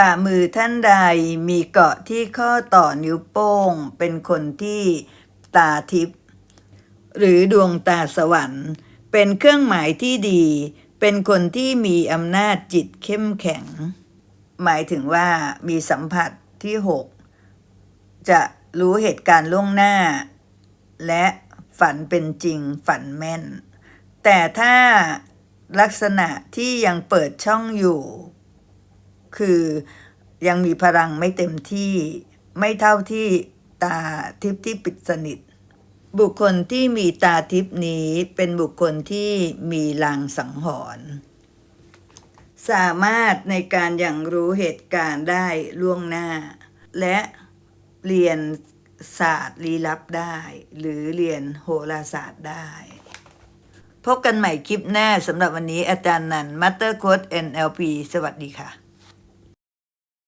ฝ่ามือท่านใดมีเกาะที่ข้อต่อนิ้วโป้ง เป็นคนที่ตาทิพย์หรือดวงตาสวรรค์ เป็นเครื่องหมายที่ดี เป็นคนที่มีอำนาจจิตเข้มแข็ง หมายถึงว่ามีสัมผัสที่หกจะรู้เหตุการณ์ล่วงหน้า และฝันเป็นจริงฝันแม่น แต่ถ้าลักษณะที่ยังเปิดช่องอยู่ คือยังมีพลังไม่เต็มที่ไม่เท่าที่ตาทิพย์ที่ปิดสนิท บุคคลที่มีตาทิพย์นี้เป็นบุคคลที่มีลางสังหรณ์สามารถในการอย่างรู้เหตุการณ์ได้ล่วงหน้า และเรียนศาสตร์ลี้ลับได้ หรือเรียนโหราศาสตร์ได้ พบกันใหม่คลิปหน้าสำหรับวันนี้อาจารย์นันมัตเตอร์โค้ด NLP สวัสดีค่ะ